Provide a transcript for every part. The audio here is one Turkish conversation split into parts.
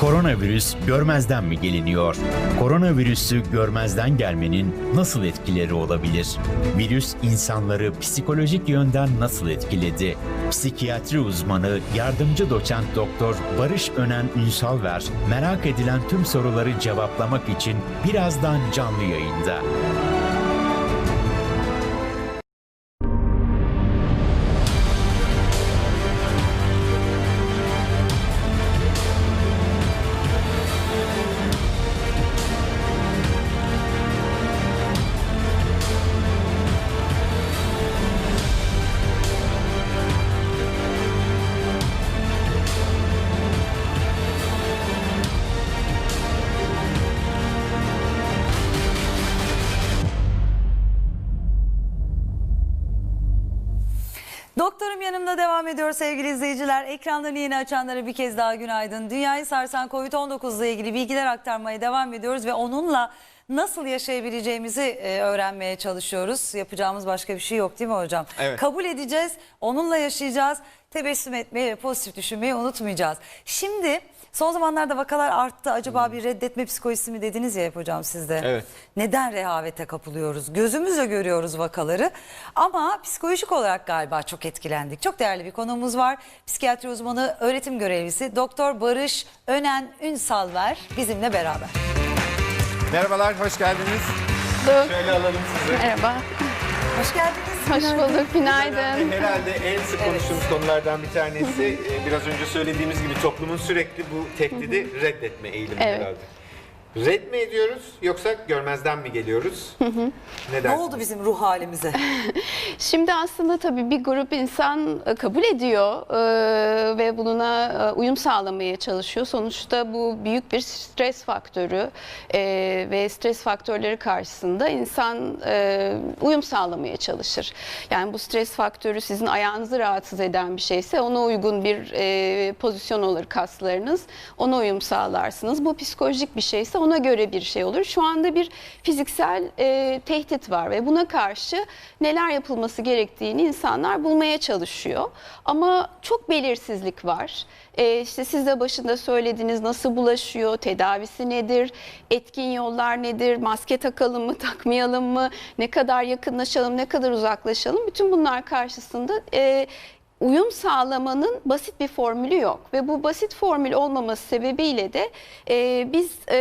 Koronavirüs görmezden mi geliniyor? Koronavirüsü görmezden gelmenin nasıl etkileri olabilir? Virüs insanları psikolojik yönden nasıl etkiledi? Psikiyatri uzmanı yardımcı doçent doktor Barış Önen Ünsalver merak edilen tüm soruları cevaplamak için birazdan canlı yayında. Doktorum yanımda devam ediyor sevgili izleyiciler. Ekranlarını yeni açanlara bir kez daha günaydın. Dünyayı sarsan COVID-19 ile ilgili bilgiler aktarmaya devam ediyoruz ve onunla nasıl yaşayabileceğimizi e, öğrenmeye çalışıyoruz. Yapacağımız başka bir şey yok değil mi hocam? Evet. Kabul edeceğiz, onunla yaşayacağız. Tebessüm etmeyi ve pozitif düşünmeyi unutmayacağız. Şimdi son zamanlarda vakalar arttı. Acaba bir reddetme psikolojisi mi dediniz ya hep hocam sizde? Evet. Neden rehavete kapılıyoruz? Gözümüzle görüyoruz vakaları ama psikolojik olarak galiba çok etkilendik. Çok değerli bir konuğumuz var. Psikiyatri uzmanı, öğretim görevlisi Doktor Barış Önen Ünsalver bizimle beraber. Merhabalar, hoş geldiniz. Şöyle alalım sizi. Merhaba, Hoş geldiniz. hoş bulduk, günaydın. Herhalde en sık konuştuğumuz konulardan bir tanesi e, biraz önce söylediğimiz gibi toplumun sürekli bu tehdidi reddetme eğilimi Evet. herhalde. Red mi ediyoruz yoksa görmezden mi geliyoruz? ne Ne oldu bizim ruh halimize? Şimdi aslında tabii bir grup insan e, kabul ediyor e, ve bununa e, uyum sağlamaya çalışıyor. Sonuçta bu büyük bir stres faktörü e, ve stres faktörleri karşısında insan e, uyum sağlamaya çalışır. Yani bu stres faktörü sizin ayağınızı rahatsız eden bir şeyse ona uygun bir e, pozisyon olur kaslarınız. Ona uyum sağlarsınız. Bu psikolojik bir şeyse ona göre bir şey olur. Şu anda bir fiziksel e, tehdit var ve buna karşı neler yapılması gerektiğini insanlar bulmaya çalışıyor. Ama çok belirsizlik var. E, işte siz de başında söylediğiniz nasıl bulaşıyor, tedavisi nedir, etkin yollar nedir, maske takalım mı, takmayalım mı, ne kadar yakınlaşalım, ne kadar uzaklaşalım. Bütün bunlar karşısında e, uyum sağlamanın basit bir formülü yok ve bu basit formül olmaması sebebiyle de e, biz e,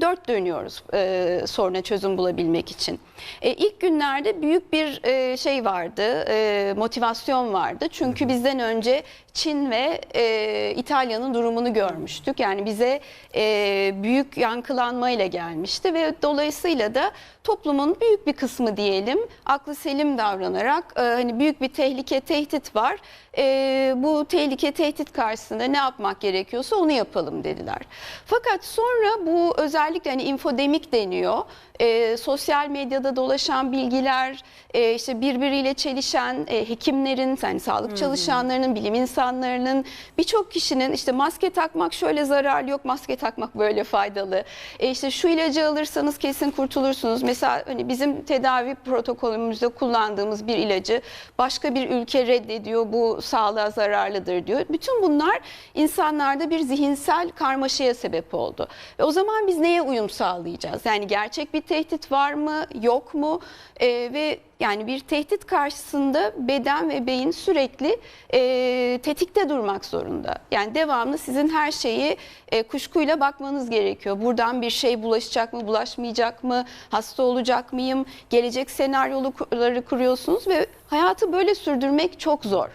dört dönüyoruz e, soruna çözüm bulabilmek için. E, ilk günlerde büyük bir e, şey vardı, e, motivasyon vardı çünkü bizden önce Çin ve e, İtalya'nın durumunu görmüştük. Yani bize e, büyük yankılanmayla gelmişti ve dolayısıyla da toplumun büyük bir kısmı diyelim aklı selim davranarak e, hani büyük bir tehlike tehdit var. E, bu tehlike tehdit karşısında ne yapmak gerekiyorsa onu yapalım dediler. Fakat sonra bu özellikle hani infodemik deniyor. E, sosyal medyada dolaşan bilgiler, e, işte birbiriyle çelişen e, hekimlerin, yani sağlık çalışanlarının, bilim insanlarının, birçok kişinin işte maske takmak şöyle zararlı yok, maske takmak böyle faydalı. E, işte şu ilacı alırsanız kesin kurtulursunuz. Mesela hani bizim tedavi protokolümüzde kullandığımız bir ilacı başka bir ülke reddediyor, bu sağlığa zararlıdır diyor. Bütün bunlar insanlarda bir zihinsel karmaşaya sebep oldu. Ve o zaman biz neye uyum sağlayacağız? Yani gerçek bir tehdit var mı, yok mu? E, ve yani bir tehdit karşısında beden ve beyin sürekli e, tetikte durmak zorunda. Yani devamlı sizin her şeyi e, kuşkuyla bakmanız gerekiyor. Buradan bir şey bulaşacak mı, bulaşmayacak mı, hasta olacak mıyım? Gelecek senaryoları kuruyorsunuz ve hayatı böyle sürdürmek çok zor.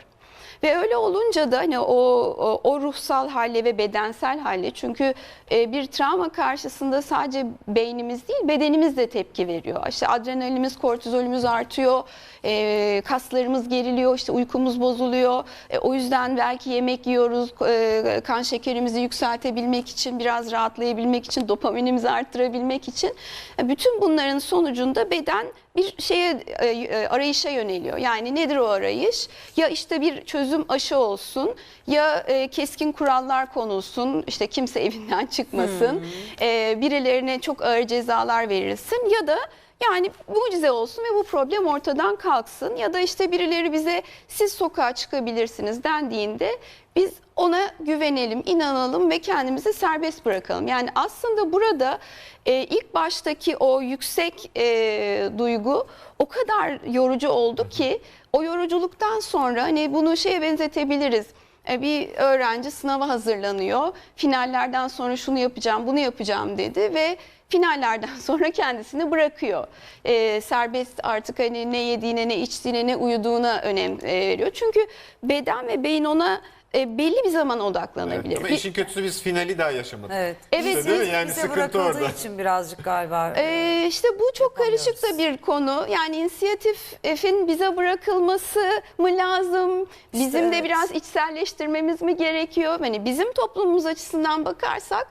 Ve öyle olunca da hani o, o, o ruhsal hale ve bedensel hale çünkü e, bir travma karşısında sadece beynimiz değil bedenimiz de tepki veriyor. İşte adrenalinimiz, kortizolümüz artıyor, e, kaslarımız geriliyor, işte uykumuz bozuluyor. E, o yüzden belki yemek yiyoruz, e, kan şekerimizi yükseltebilmek için, biraz rahatlayabilmek için, dopaminimizi arttırabilmek için. E, bütün bunların sonucunda beden bir şeye e, e, arayışa yöneliyor. Yani nedir o arayış? Ya işte bir çözüm aşı olsun, ya e, keskin kurallar konulsun, işte kimse evinden çıkmasın, e, birilerine çok ağır cezalar verilsin ya da Yani mucize olsun ve bu problem ortadan kalksın ya da işte birileri bize siz sokağa çıkabilirsiniz dendiğinde biz ona güvenelim, inanalım ve kendimizi serbest bırakalım. Yani aslında burada e, ilk baştaki o yüksek e, duygu o kadar yorucu oldu ki o yoruculuktan sonra hani bunu şeye benzetebiliriz. E, Bir öğrenci sınava hazırlanıyor. Finallerden sonra şunu yapacağım, bunu yapacağım dedi ve finallerden sonra kendisini bırakıyor. E, serbest artık hani ne yediğine, ne içtiğine, ne uyuduğuna önem e, veriyor. Çünkü beden ve beyin ona e, belli bir zaman odaklanabilir. Ama Bir- işin kötüsü biz finali daha yaşamadık. Evet. Evet, İşte değil mi? Yani bize sıkıntı bırakıldığı orada. için birazcık galiba. Ee, işte bu çok karışık da bir konu. Yani inisiyatifin bize bırakılması mı lazım? Bizim de evet. biraz içselleştirmemiz mi gerekiyor? Hani bizim toplumumuz açısından bakarsak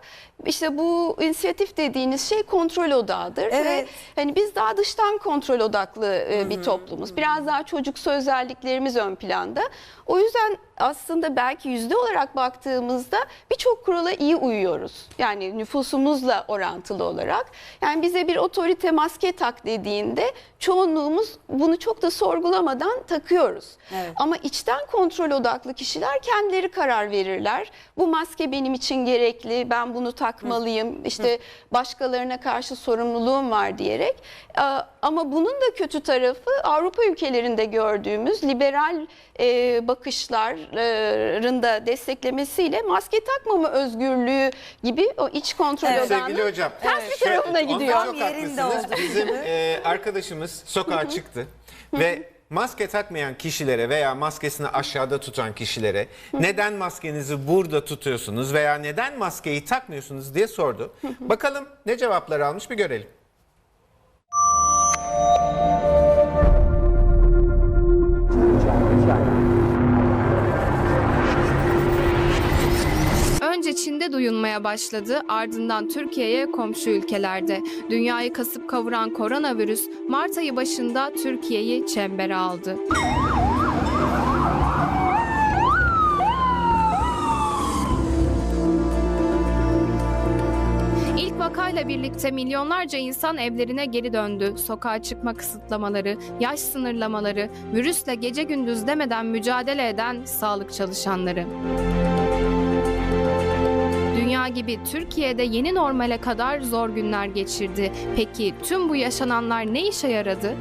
işte bu inisiyatif dediğiniz şey kontrol odağıdır. Evet. Ve hani biz daha dıştan kontrol odaklı e, bir toplumuz. Biraz daha çocuksu özelliklerimiz ön planda. O yüzden aslında belki yüzde olarak baktığımızda birçok kurala iyi uyuyoruz. Yani nüfusumuzla orantılı olarak. Yani bize bir otorite maske tak dediğinde çoğunluğumuz bunu çok da sorgulamadan takıyoruz. Evet. Ama içten kontrol odaklı kişiler kendileri karar verirler. Bu maske benim için gerekli, ben bunu takmalıyım, işte başkalarına karşı sorumluluğum var diyerek. Ama bunun da kötü tarafı Avrupa ülkelerinde gördüğümüz liberal e, bakışların da desteklemesiyle maske takmama özgürlüğü gibi o iç kontrol Evet. Sevgili hocam. ters bir şöyle- tarafına onda gidiyor. Çok Yerinde haklısınız. oldu. Bizim e, arkadaşımız sokağa çıktı ve maske takmayan kişilere veya maskesini aşağıda tutan kişilere neden maskenizi burada tutuyorsunuz veya neden maskeyi takmıyorsunuz diye sordu. Bakalım ne cevaplar almış bir görelim. Önce Çin'de duyulmaya başladı, ardından Türkiye'ye komşu ülkelerde. Dünyayı kasıp kavuran koronavirüs Mart ayı başında Türkiye'yi çembere aldı. Vakayla birlikte milyonlarca insan evlerine geri döndü. Sokağa çıkma kısıtlamaları, yaş sınırlamaları, virüsle gece gündüz demeden mücadele eden sağlık çalışanları. Dünya gibi Türkiye'de yeni normale kadar zor günler geçirdi. Peki tüm bu yaşananlar ne işe yaradı?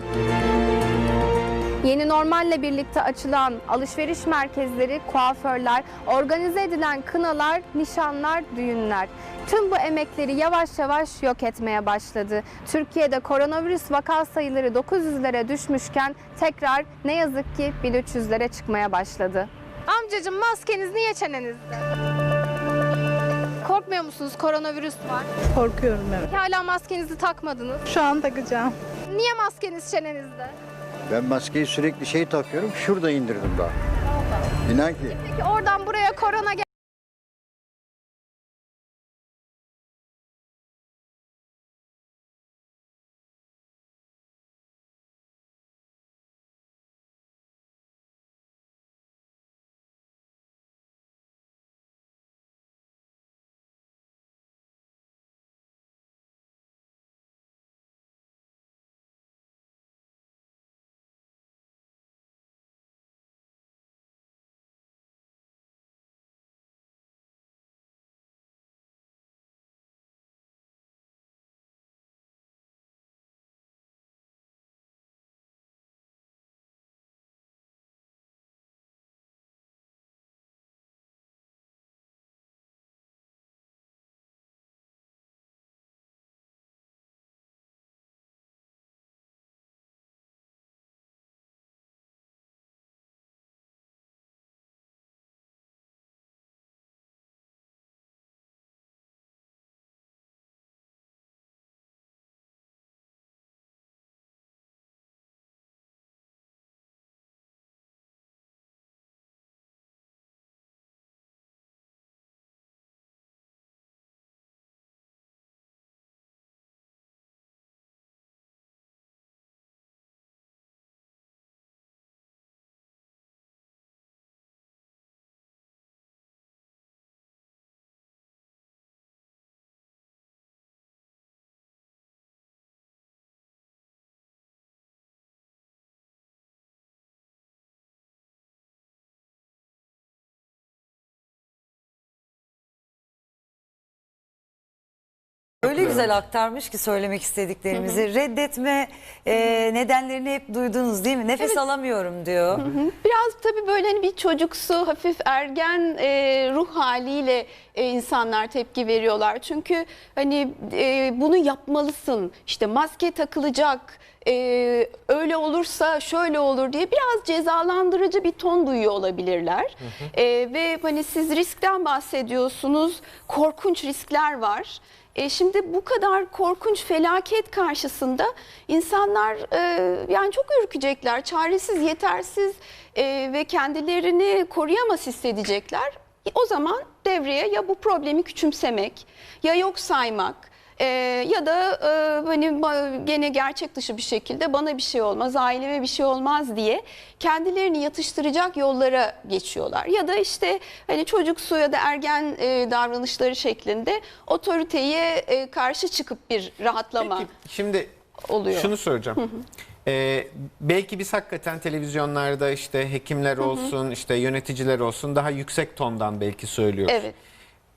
Yeni normalle birlikte açılan alışveriş merkezleri, kuaförler, organize edilen kınalar, nişanlar, düğünler. Tüm bu emekleri yavaş yavaş yok etmeye başladı. Türkiye'de koronavirüs vaka sayıları 900'lere düşmüşken tekrar ne yazık ki 1300'lere çıkmaya başladı. Amcacığım maskeniz niye çenenizde? Korkmuyor musunuz? Koronavirüs var. Korkuyorum evet. Hala maskenizi takmadınız. Şu an takacağım. Niye maskeniz çenenizde? Ben maskeyi sürekli şey takıyorum. Şurada indirdim daha. İnan ki. Peki oradan buraya korona gel- güzel aktarmış ki söylemek istediklerimizi. Reddetme e, nedenlerini hep duydunuz değil mi? Nefes alamıyorum diyor. Biraz tabii böyle hani bir çocuksu, hafif ergen e, ruh haliyle e, insanlar tepki veriyorlar. Çünkü hani e, bunu yapmalısın, işte maske takılacak, e, öyle olursa şöyle olur diye biraz cezalandırıcı bir ton duyuyor olabilirler. E, ve hani siz riskten bahsediyorsunuz, korkunç riskler var. E şimdi bu kadar korkunç felaket karşısında insanlar e, yani çok ürkecekler, çaresiz, yetersiz e, ve kendilerini koruyamaz hissedecekler. O zaman devreye ya bu problemi küçümsemek ya yok saymak e, ya da e, hani gene gerçek dışı bir şekilde bana bir şey olmaz, aileme bir şey olmaz diye kendilerini yatıştıracak yollara geçiyorlar. Ya da işte hani çocuksu ya da ergen e, davranışları şeklinde otoriteye e, karşı çıkıp bir rahatlama Peki şimdi oluyor. şunu soracağım. Ee, belki biz hakikaten televizyonlarda işte hekimler olsun, işte yöneticiler olsun daha yüksek tondan belki söylüyoruz. Evet.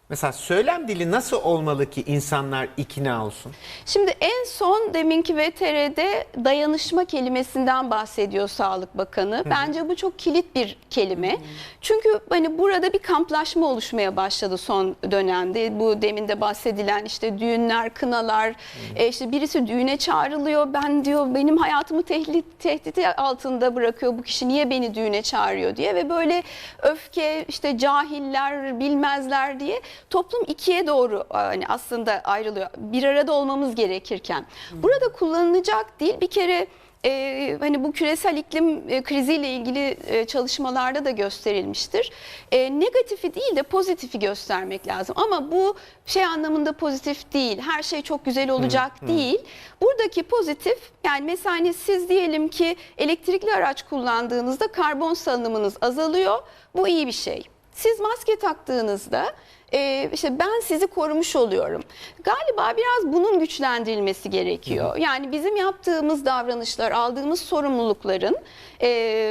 Mesela söylem dili nasıl olmalı ki insanlar ikna olsun? Şimdi en son deminki VTR'de dayanışma kelimesinden bahsediyor Sağlık Bakanı. Bence bu çok kilit bir kelime. Çünkü hani burada bir kamplaşma oluşmaya başladı son dönemde. Bu demin de bahsedilen işte düğünler, kınalar, e, işte birisi düğüne çağrılıyor. Ben diyor benim hayatımı tehdit, tehdit altında bırakıyor bu kişi niye beni düğüne çağırıyor diye ve böyle öfke işte cahiller bilmezler diye toplum ikiye doğru hani aslında ayrılıyor. Bir arada olmamız gerekirken. Burada kullanılacak değil bir kere e, hani bu küresel iklim e, kriziyle ilgili e, çalışmalarda da gösterilmiştir. E, negatifi değil de pozitifi göstermek lazım. Ama bu şey anlamında pozitif değil. Her şey çok güzel olacak değil. Buradaki pozitif yani mesela hani siz diyelim ki elektrikli araç kullandığınızda karbon salınımınız azalıyor. Bu iyi bir şey. Siz maske taktığınızda e, işte ben sizi korumuş oluyorum. Galiba biraz bunun güçlendirilmesi gerekiyor. Yani bizim yaptığımız davranışlar, aldığımız sorumlulukların e,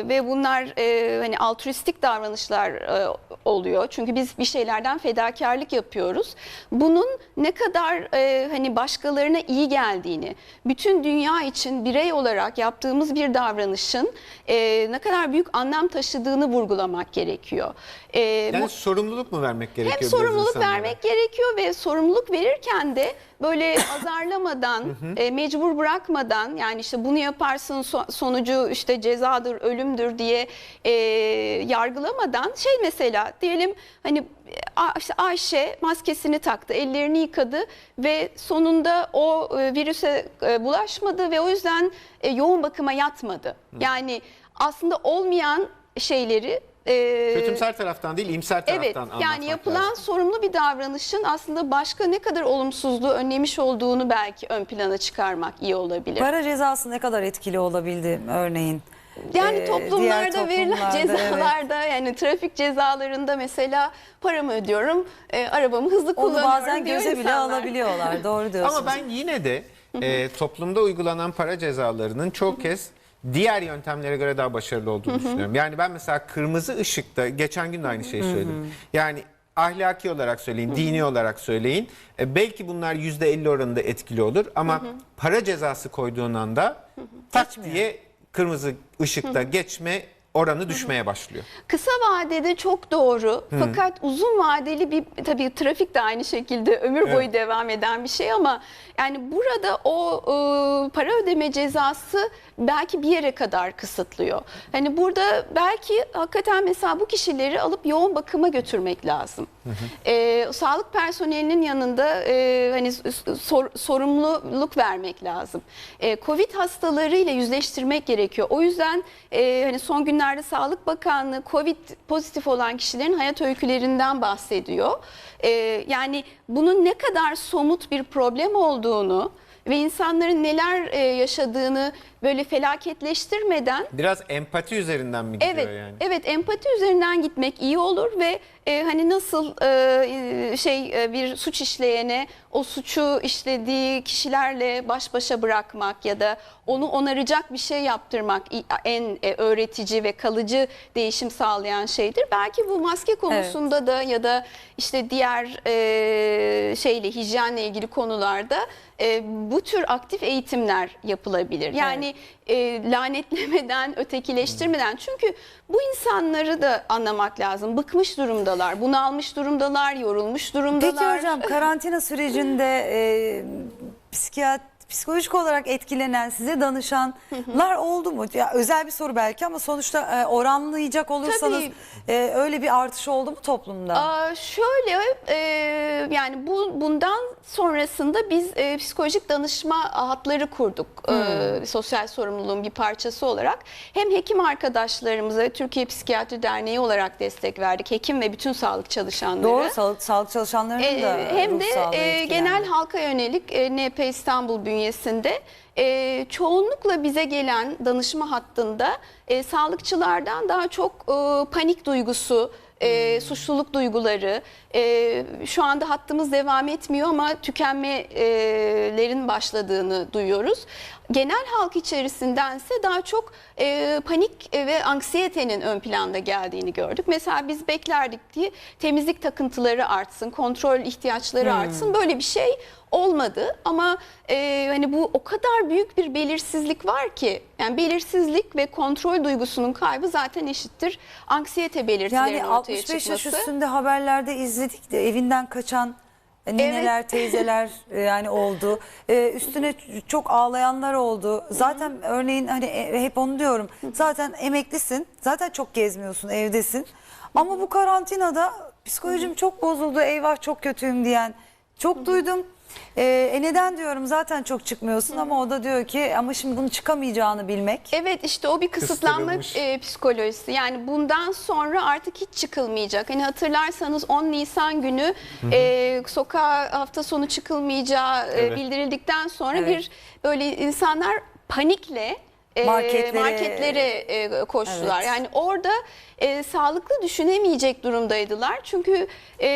ve bunlar e, hani altruistik davranışlar e, oluyor. Çünkü biz bir şeylerden fedakarlık yapıyoruz. Bunun ne kadar e, hani başkalarına iyi geldiğini, bütün dünya için birey olarak yaptığımız bir davranışın e, ne kadar büyük anlam taşıdığını vurgulamak gerekiyor. E, Yani bu- sorumluluk mu vermek gerekiyor? hem biraz sorumluluk insanlara? vermek gerekiyor ve sorumluluk verirken de böyle azarlamadan, e, mecbur bırakmadan yani işte bunu yaparsın so- sonucu işte cezadır, ölümdür diye e, yargılamadan şey mesela diyelim hani işte Ayşe maskesini taktı, ellerini yıkadı ve sonunda o e, virüse e, bulaşmadı ve o yüzden e, yoğun bakıma yatmadı. Yani aslında olmayan şeyleri e, Kötümser taraftan değil, imser taraftan Evet anlatmak yani yapılan lazım. sorumlu bir davranışın aslında başka ne kadar olumsuzluğu önlemiş olduğunu belki ön plana çıkarmak iyi olabilir. Para cezası ne kadar etkili olabildi örneğin? Yani Ee, toplumlarda verilen toplumlarda, evet. cezalarda yani trafik cezalarında mesela paramı ödüyorum, e, arabamı hızlı Onu kullanıyorum bazen diyor göze bile insanlar. alabiliyorlar. Doğru diyorsunuz. Ama ben yine de e, toplumda uygulanan para cezalarının çok kez diğer yöntemlere göre daha başarılı olduğunu düşünüyorum. Yani ben mesela kırmızı ışıkta geçen gün de aynı şeyi söyledim. Yani ahlaki olarak söyleyin, dini olarak söyleyin. E, belki bunlar %50 oranında etkili olur ama para cezası koyduğun anda tak diye kırmızı ışıkta geçme oranı düşmeye başlıyor. Kısa vadede çok doğru fakat uzun vadeli bir tabii trafik de aynı şekilde ömür boyu devam eden bir şey ama yani burada o e, para ödeme cezası belki bir yere kadar kısıtlıyor. Hani burada belki hakikaten mesela bu kişileri alıp yoğun bakıma götürmek lazım. E, sağlık personelinin yanında e, hani sor- sorumluluk vermek lazım. E, Covid hastalarıyla yüzleştirmek gerekiyor. O yüzden e, hani son günlerde Sağlık Bakanlığı Covid pozitif olan kişilerin hayat öykülerinden bahsediyor. E, yani bunun ne kadar somut bir problem olduğunu ve insanların neler e, yaşadığını böyle felaketleştirmeden Biraz empati üzerinden mi gidiyor Evet, yani? evet empati üzerinden gitmek iyi olur ve e, hani nasıl e, şey e, bir suç işleyene o suçu işlediği kişilerle baş başa bırakmak ya da onu onaracak bir şey yaptırmak i- en e, öğretici ve kalıcı değişim sağlayan şeydir. Belki bu maske konusunda da ya da işte diğer e, şeyle hijyenle ilgili konularda e, bu tür aktif eğitimler yapılabilir. Yani e, lanetlemeden, ötekileştirmeden çünkü bu insanları da anlamak lazım. Bıkmış durumdalar, bunalmış durumdalar, yorulmuş durumdalar. Peki hocam karantina sürecinde e, psikiyat psikolojik olarak etkilenen size danışanlar oldu mu? Ya özel bir soru belki ama sonuçta e, oranlayacak olursanız e, öyle bir artış oldu mu toplumda? Aa, şöyle e, yani bu bundan sonrasında biz e, psikolojik danışma hatları kurduk e, sosyal sorumluluğun bir parçası olarak. Hem hekim arkadaşlarımıza Türkiye Psikiyatri Derneği olarak destek verdik. Hekim ve bütün sağlık çalışanları. Doğru sağlık, sağlık çalışanlarının Ee, da hem ruh de sağlığı e, etkilendi. genel halka yönelik e, NP İstanbul bünyesinde e, çoğunlukla bize gelen danışma hattında e, sağlıkçılardan daha çok e, panik duygusu, e, suçluluk duyguları, e, şu anda hattımız devam etmiyor ama tükenmelerin başladığını duyuyoruz. Genel halk içerisindense daha çok e, panik ve anksiyetenin ön planda geldiğini gördük. Mesela biz beklerdik ki temizlik takıntıları artsın, kontrol ihtiyaçları artsın. Böyle bir şey olmadı ama e, hani bu o kadar büyük bir belirsizlik var ki yani belirsizlik ve kontrol duygusunun kaybı zaten eşittir anksiyete belirtilerinin Yani ortaya 65 yaş çıkması. üstünde haberlerde izledik de evinden kaçan nineler, teyzeler e, yani oldu. E, üstüne çok ağlayanlar oldu. Zaten örneğin hani e, hep onu diyorum. Zaten emeklisin. Zaten çok gezmiyorsun, evdesin. Ama bu karantinada psikolojim çok bozuldu. Eyvah çok kötüyüm diyen çok duydum. E, e neden diyorum zaten çok çıkmıyorsun ama o da diyor ki ama şimdi bunu çıkamayacağını bilmek. Evet işte o bir kısıtlanma Kıstırılmış. e, psikolojisi. Yani bundan sonra artık hiç çıkılmayacak. Hani hatırlarsanız 10 Nisan günü e, sokağa hafta sonu çıkılmayacağı e, Evet. bildirildikten sonra Evet. bir böyle insanlar panikle Marketlere- marketlere e, koştular. Evet. Yani orada e, sağlıklı düşünemeyecek durumdaydılar. Çünkü e,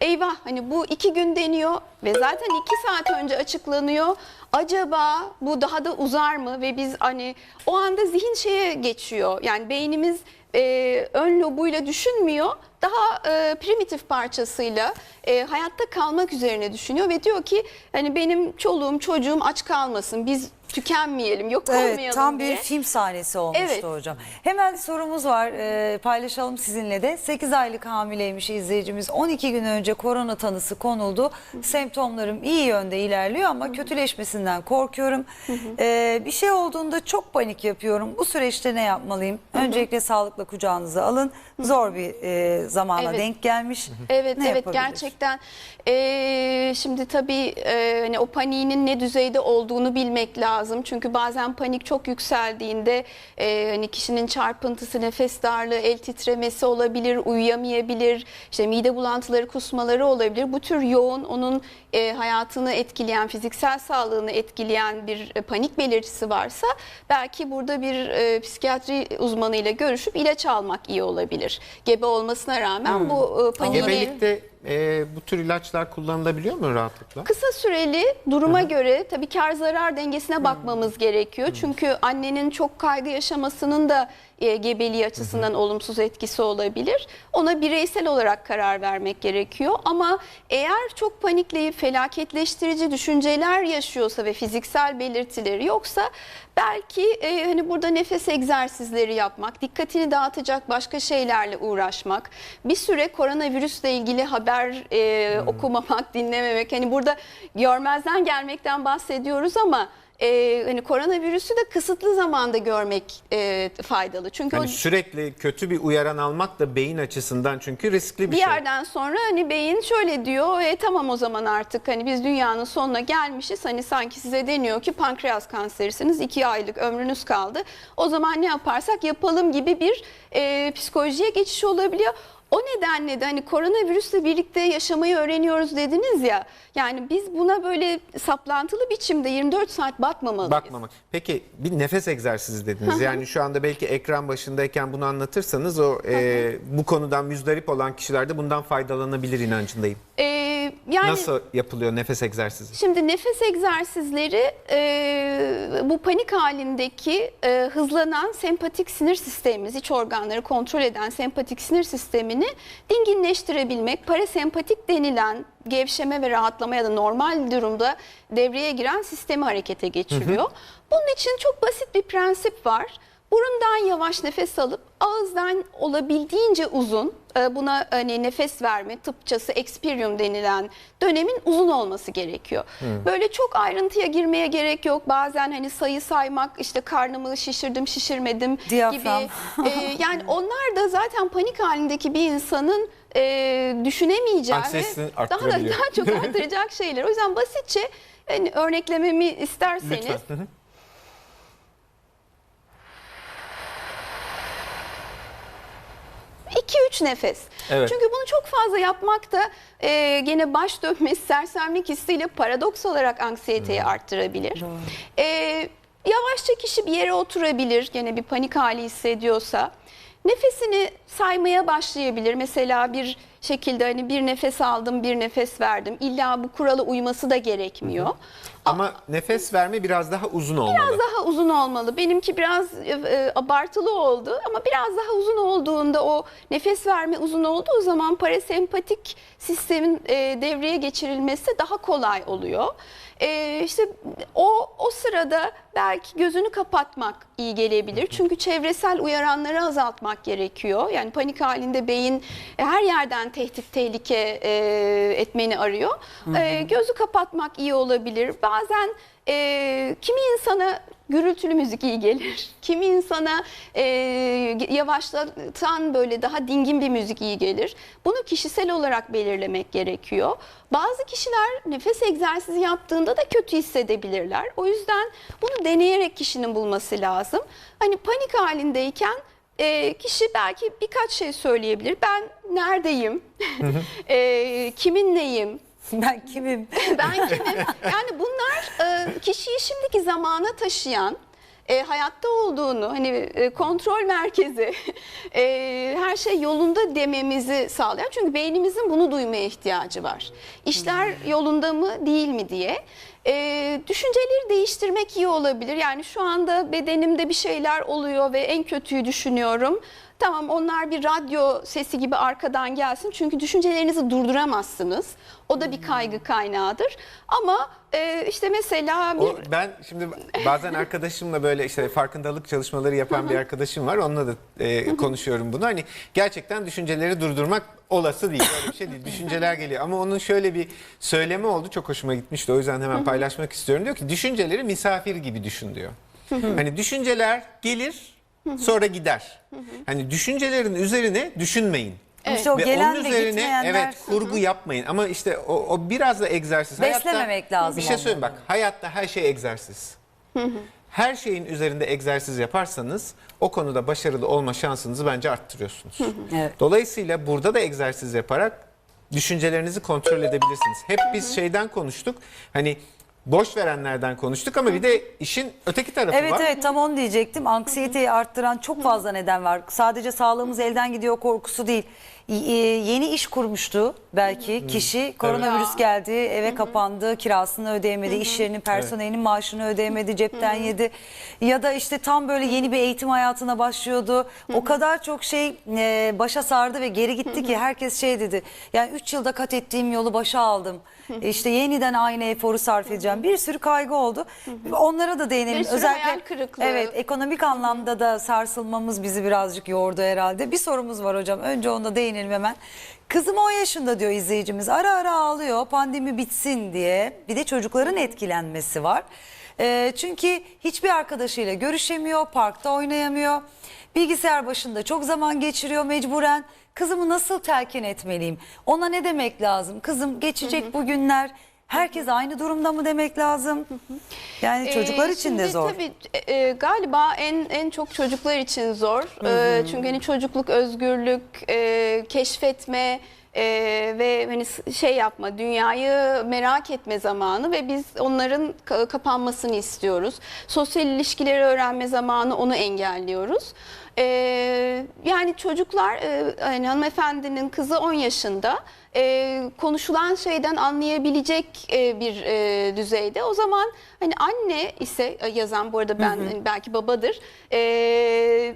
eyvah hani bu iki gün deniyor ve zaten iki saat önce açıklanıyor. Acaba bu daha da uzar mı ve biz hani o anda zihin şeye geçiyor. Yani beynimiz e, ön lobuyla düşünmüyor. Daha e, primitif parçasıyla e, hayatta kalmak üzerine düşünüyor ve diyor ki hani benim çoluğum çocuğum aç kalmasın. Biz tükenmeyelim, yok olmayalım Evet tam diye. bir film sahnesi olmuştu Evet. hocam. Hemen sorumuz var e, paylaşalım sizinle de. 8 aylık hamileymiş izleyicimiz 12 gün önce korona tanısı konuldu. Semptomlarım iyi yönde ilerliyor ama kötüleşmesinden korkuyorum. E, bir şey olduğunda çok panik yapıyorum. Bu süreçte ne yapmalıyım? Öncelikle sağlıkla kucağınıza alın. Zor bir e, zamana Evet. denk gelmiş. Evet Ne evet yapabilir? gerçekten Ee, şimdi tabii e, hani o paniğinin ne düzeyde olduğunu bilmek lazım çünkü bazen panik çok yükseldiğinde e, hani kişinin çarpıntısı nefes darlığı el titremesi olabilir uyuyamayabilir işte mide bulantıları kusmaları olabilir. Bu tür yoğun onun e, hayatını etkileyen fiziksel sağlığını etkileyen bir e, panik belirtisi varsa belki burada bir e, psikiyatri uzmanıyla görüşüp ilaç almak iyi olabilir. Gebe olmasına rağmen bu e, paniğini Gebelikte e, bu tür ilaçlar kullanılabiliyor mu rahatlıkla? Kısa süreli duruma göre tabii kar zarar dengesine bakmamız gerekiyor. Çünkü annenin çok kaygı yaşamasının da e, gebeliği açısından olumsuz etkisi olabilir. Ona bireysel olarak karar vermek gerekiyor. Ama eğer çok panikleyip felaketleştirici düşünceler yaşıyorsa ve fiziksel belirtileri yoksa belki e, hani burada nefes egzersizleri yapmak, dikkatini dağıtacak başka şeylerle uğraşmak, bir süre koronavirüsle ilgili haber e, okumamak, dinlememek. Hani burada görmezden gelmekten bahsediyoruz ama e, hani koronavirüsü de kısıtlı zamanda görmek e, faydalı. Çünkü Hani o sürekli kötü bir uyaran almak da beyin açısından çünkü riskli bir, bir şey. yerden sonra hani beyin şöyle diyor e, tamam o zaman artık hani biz dünyanın sonuna gelmişiz hani sanki size deniyor ki pankreas kanserisiniz iki aylık ömrünüz kaldı o zaman ne yaparsak yapalım gibi bir e, psikolojiye geçiş olabiliyor O nedenle de hani koronavirüsle birlikte yaşamayı öğreniyoruz dediniz ya. Yani biz buna böyle saplantılı biçimde 24 saat bakmamalıyız. Bakmamak. Peki bir nefes egzersizi dediniz. Yani şu anda belki ekran başındayken bunu anlatırsanız o e, bu konudan müzdarip olan kişiler de bundan faydalanabilir inancındayım. Ee, yani Nasıl yapılıyor nefes egzersizi? Şimdi nefes egzersizleri e, bu panik halindeki e, hızlanan sempatik sinir sistemimiz, iç organları kontrol eden sempatik sinir sistemini dinginleştirebilmek, parasempatik denilen gevşeme ve rahatlama ya da normal durumda devreye giren sistemi harekete geçiriyor. Bunun için çok basit bir prensip var. Burundan yavaş nefes alıp ağızdan olabildiğince uzun e, buna hani nefes verme tıpçası experium denilen dönemin uzun olması gerekiyor. Böyle çok ayrıntıya girmeye gerek yok. Bazen hani sayı saymak işte karnımı şişirdim şişirmedim Diyafram. gibi. E, yani onlar da zaten panik halindeki bir insanın e, düşünemeyeceği ve daha da daha çok arttıracak şeyler. O yüzden basitçe hani örneklememi isterseniz Lütfen. Hı hı. İki üç nefes. Evet. Çünkü bunu çok fazla yapmak da e, gene baş dönmesi, sersemlik hissiyle paradoks olarak anksiyeteyi arttırabilir. E, yavaşça kişi bir yere oturabilir, gene bir panik hali hissediyorsa. Nefesini saymaya başlayabilir. Mesela bir şekilde hani bir nefes aldım, bir nefes verdim. İlla bu kurala uyması da gerekmiyor. Ama nefes verme biraz daha uzun olmalı. Biraz daha uzun olmalı. Benimki biraz e, e, abartılı oldu ama biraz daha uzun olduğunda o nefes verme uzun olduğu zaman parasempatik sistemin e, devreye geçirilmesi daha kolay oluyor. E, işte o o sırada belki gözünü kapatmak iyi gelebilir. Çünkü çevresel uyaranları azaltmak gerekiyor. Yani panik halinde beyin her yerden tehdit, tehlike e, etmeni arıyor. E, gözü kapatmak iyi olabilir. Bazen e, kimi insana gürültülü müzik iyi gelir. Kimi insana e, yavaşlatan böyle daha dingin bir müzik iyi gelir. Bunu kişisel olarak belirlemek gerekiyor. Bazı kişiler nefes egzersizi yaptığında da kötü hissedebilirler. O yüzden bunu deneyerek kişinin bulması lazım. Hani panik halindeyken e, kişi belki birkaç şey söyleyebilir. Ben neredeyim? e, kiminleyim? Ben kimim? Ben kimim? Yani bunlar e, kişiyi şimdiki zamana taşıyan, e, hayatta olduğunu, hani e, kontrol merkezi, e, her şey yolunda dememizi sağlayan. Çünkü beynimizin bunu duymaya ihtiyacı var. İşler yolunda mı değil mi diye. E, düşünceleri değiştirmek iyi olabilir. Yani şu anda bedenimde bir şeyler oluyor ve en kötüyü düşünüyorum. Tamam onlar bir radyo sesi gibi arkadan gelsin. Çünkü düşüncelerinizi durduramazsınız. O da bir kaygı kaynağıdır. Ama e, işte mesela bir... O, ben şimdi bazen arkadaşımla böyle işte farkındalık çalışmaları yapan bir arkadaşım var. Onunla da e, konuşuyorum bunu. Hani gerçekten düşünceleri durdurmak olası değil. Öyle bir şey değil. Düşünceler geliyor. Ama onun şöyle bir söylemi oldu. Çok hoşuma gitmişti. O yüzden hemen paylaşmak istiyorum. Diyor ki düşünceleri misafir gibi düşün diyor. Hani düşünceler gelir sonra gider. Hani düşüncelerin üzerine düşünmeyin. İşte o Ve gelen onun ve üzerine gitmeyenler. evet kurgu yapmayın ama işte o, o biraz da egzersiz. Beslememek lazım Bir şey söyleyeyim bak hayatta her şey egzersiz. Her şeyin üzerinde egzersiz yaparsanız o konuda başarılı olma şansınızı bence arttırıyorsunuz. Evet. Dolayısıyla burada da egzersiz yaparak düşüncelerinizi kontrol edebilirsiniz. Hep biz şeyden konuştuk. Hani boş verenlerden konuştuk ama bir de işin öteki tarafı Evet var. evet tam onu diyecektim. Anksiyeteyi arttıran çok fazla neden var. Sadece sağlığımız elden gidiyor korkusu değil. Y- e, Yeni iş kurmuştu belki kişi. Koronavirüs geldi, eve kapandı, kirasını ödeyemedi, iş yerinin personelinin maaşını ödeyemedi, cepten yedi. Ya da işte tam böyle yeni bir eğitim hayatına başlıyordu. O kadar çok şey e, başa sardı ve geri gitti ki herkes şey dedi. Yani 3 yılda kat ettiğim yolu başa aldım. İşte yeniden aynı eforu sarf edeceğim. Bir sürü kaygı oldu. Onlara da değinelim. Bir sürü hayal kırıklığı. Evet, ekonomik anlamda da sarsılmamız bizi birazcık yordu herhalde. Bir sorumuz var hocam. Önce ona değinelim hemen. Kızım 10 yaşında diyor izleyicimiz. Ara ara ağlıyor pandemi bitsin diye. Bir de çocukların etkilenmesi var. Ee, çünkü hiçbir arkadaşıyla görüşemiyor, parkta oynayamıyor. Bilgisayar başında çok zaman geçiriyor mecburen. Kızımı nasıl telkin etmeliyim? Ona ne demek lazım? Kızım geçecek bu günler. Herkes aynı durumda mı demek lazım? Yani çocuklar Ee, için de şimdi zor. Tabii e, galiba en en çok çocuklar için zor. Ee, çünkü hani çocukluk, özgürlük, e, keşfetme e, ve hani s- şey yapma, dünyayı merak etme zamanı ve biz onların ka- kapanmasını istiyoruz. Sosyal ilişkileri öğrenme zamanı onu engelliyoruz. Ee, yani çocuklar, e, hani hanımefendinin kızı 10 yaşında e, konuşulan şeyden anlayabilecek e, bir e, düzeyde. O zaman hani anne ise e, yazan bu arada ben hani belki babadır. E,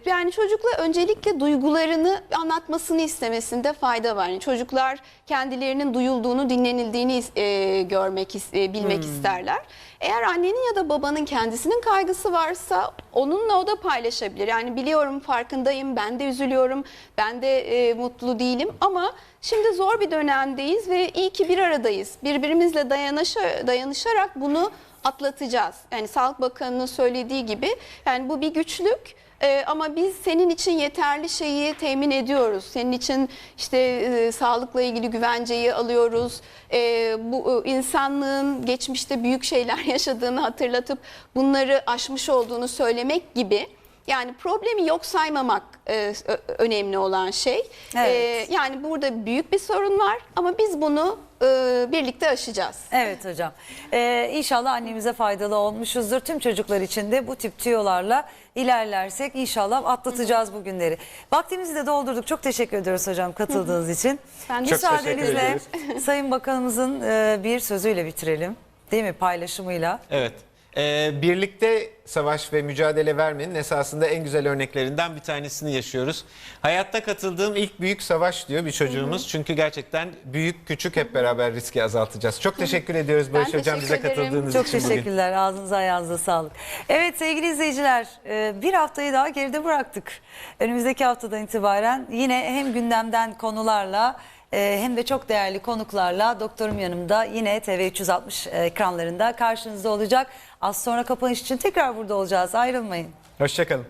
yani çocukla öncelikle duygularını anlatmasını istemesinde fayda var. Yani çocuklar kendilerinin duyulduğunu, dinlenildiğini e, görmek, e, bilmek isterler. Eğer annenin ya da babanın kendisinin kaygısı varsa onunla o da paylaşabilir. Yani biliyorum farkındayım, ben de üzülüyorum, ben de e, mutlu değilim ama şimdi zor bir dönemdeyiz ve iyi ki bir aradayız. Birbirimizle dayanışa, dayanışarak bunu atlatacağız. Yani Sağlık Bakanı'nın söylediği gibi yani bu bir güçlük. Ee, ama biz senin için yeterli şeyi temin ediyoruz. Senin için işte e, sağlıkla ilgili güvenceyi alıyoruz. Ee, bu e, insanlığın geçmişte büyük şeyler yaşadığını hatırlatıp bunları aşmış olduğunu söylemek gibi. Yani problemi yok saymamak e, önemli olan şey. Evet. Ee, yani burada büyük bir sorun var ama biz bunu e, birlikte aşacağız. Evet hocam. Ee, inşallah annemize faydalı olmuşuzdur. Tüm çocuklar için de bu tip tüyolarla ilerlersek inşallah atlatacağız bu günleri. Vaktimizi de doldurduk. Çok teşekkür ediyoruz hocam katıldığınız için. Ben de Çok teşekkür Müsaadenizle. Sayın Bakanımızın e, bir sözüyle bitirelim. Değil mi? Paylaşımıyla. Evet. Ee, birlikte savaş ve mücadele vermenin esasında en güzel örneklerinden bir tanesini yaşıyoruz. Hayatta katıldığım ilk büyük savaş diyor bir çocuğumuz. Çünkü gerçekten büyük küçük hep beraber riski azaltacağız. Çok teşekkür ediyoruz Barış Hocam teşekkür bize ederim. katıldığınız Çok için bugün. teşekkürler. Ağzınıza ayağınıza sağlık. Evet sevgili izleyiciler e, bir haftayı daha geride bıraktık. Önümüzdeki haftadan itibaren yine hem gündemden konularla e, hem de çok değerli konuklarla doktorum yanımda yine TV 360 ekranlarında karşınızda olacak. Az sonra kapanış için tekrar burada olacağız. Ayrılmayın. Hoşçakalın.